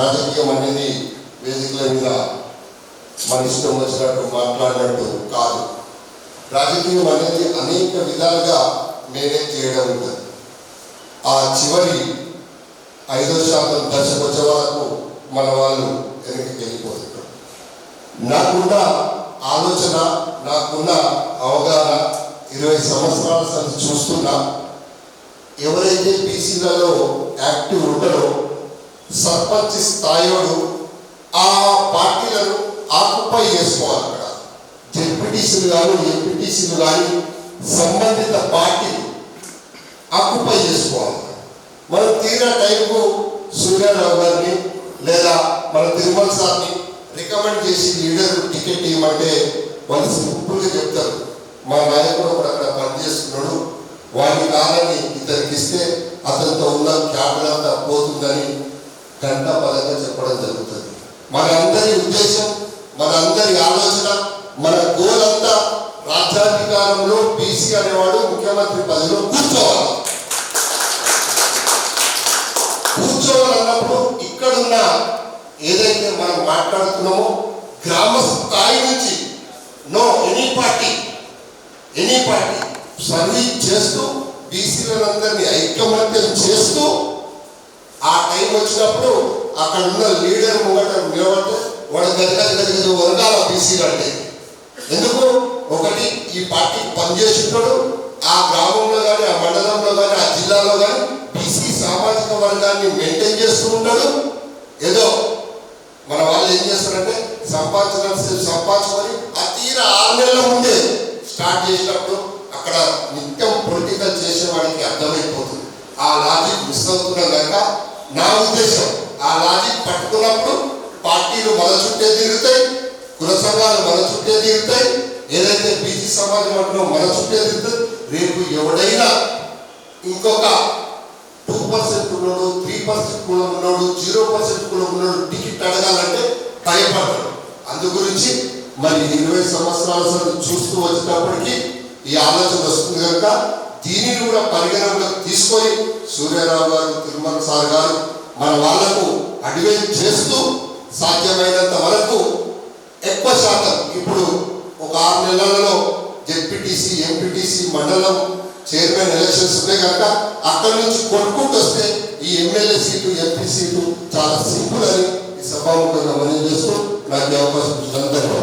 రాజకీయం అనేది వేసికల్ మీద మన ఇష్టం వచ్చినట్టు మాట్లాడినట్టు కాదు. రాజకీయం అనేది అనేక విధాలుగా మేనేజ్ చేయడం ఉంటుంది. ఆ చివరి ఐదో శాతం దశకు వచ్చే వరకు మన వాళ్ళు వెనక్కి వెళ్ళిపోతున్నారు నాకున్న ఆలోచన నాకున్న అవగాహన ఇరవై సంవత్సరాల చూస్తున్నా ఎవరైతే బీసీలలో యాక్టివ్ ఉంటారో సర్పంచ్ స్థాయిలో ఆ పార్టీలను ఆక్యుపై చేసుకోవాలి అక్కడ. జెడ్పీటీసీలు కానీ ఎంపీటీసీలు కానీ సంబంధిత పార్టీలు ఆక్యుపై చేసుకోవాలి మనం తీరా టైంకు సూర్యారావు గారిని లేదా మన తిరుమల సార్ని రికమెండ్ చేసి లీడర్ టికెట్ ఇవ్వమంటే వాళ్ళు సింపుల్గా చెప్తారు. మా నాయకుడు ఒకడు అక్కడ పనిచేస్తున్నాడు. వాడి కాలాన్ని ఇతనికి ఇస్తే అతనితో ఉన్న క్యాపిటల్ అంతా పోతుందని గంటా పదంగా చెప్పడం జరుగుతుంది. మన అందరి ఉద్దేశం మన అందరి ఆలోచన మన గోల్ అంతా రాజ్యాధికారంలో బీసీ అనేవాడు ముఖ్యమంత్రి పదవిలో కూర్చోవాలి. కూర్చోవాలన్నప్పుడు ఇక్కడున్న ఏదైతే మనం మాట్లాడుతున్నామో గ్రామ స్థాయి నుంచి no any party any party service చేస్తూ బీసీలందరినీ ఐక్యమత్యం చేస్తూ ఆ వచ్చినప్పుడు అక్కడ ఉన్న లీడర్ ముంగట నిలబడితే వాడు గది గది గది గది వరకాల బీసీలు అంటే ఎందుకు? ఒకటి ఈ పార్టీ పనిచేస్తున్నాడు ఆ గ్రామంలో కానీ ఆ మండలంలో కానీ ఆ జిల్లాలో కానీ బీసీ సామాజిక వర్గాన్ని మెయింటైన్ చేస్తూ ఉంటాడు. ఏదో మన వాళ్ళు ఏం చేస్తారంటే సంపాదించిన సంపాదించుకొని ఆ తీర ఆరు నెలల ముందే స్టార్ట్ చేసినప్పుడు అక్కడ నిత్యం పొలిటికల్ చేసేవాడికి అర్థమైపోతుంది. ఆ లాజిక్ మిస్ అవుతున్నా కనుక నా ఉద్దేశం ఆ లాజిక్ పట్టుకున్నప్పుడు పార్టీలు మన చుట్టే తిరుగుతాయి కుల సంఘాలు మన చుట్టే తిరుగుతాయి ఏదైతే బీసీ సమాజం అంటున్నా మన చుట్టే తిరుగుతుంది రేపు ఎవడైనా ఇంకొక టూ పర్సెంట్ కులడు త్రీ పర్సెంట్ కులం ఉన్నాడు జీరో పర్సెంట్ కులం ఉన్నాడు టికెట్ అడగాలంటే భయపడతాడు. అందు గురించి మరి ఇరవై సంవత్సరాల సార్ చూస్తూ వచ్చేటప్పటికి ఈ ఆలోచన వస్తుంది కనుక దీనిని కూడా పరిగణనలోకి తీసుకొని సూర్యారావు గారు తిరుమల సార్ గారు మన వాళ్ళకు అడ్వైజ్ చేస్తూ సాధ్యమైనంత వరకు ఎక్కువ శాతం ఇప్పుడు ఒక ఆరు నెలలలో జెడ్పీటీసీ ఎంపీటీసీ మండలం చైర్మన్ ఎలక్షన్స్ ఉన్నాయి కనుక అక్కడి నుంచి కొట్టుకుంటూ వస్తే ఈ ఎమ్మెల్యే సీటు ఎంపీ సీటు చాలా సింపుల్ అని ఈ సభాముఖంగా మనం చేస్తూ నాకు అవకాశం ఇచ్చినందుకు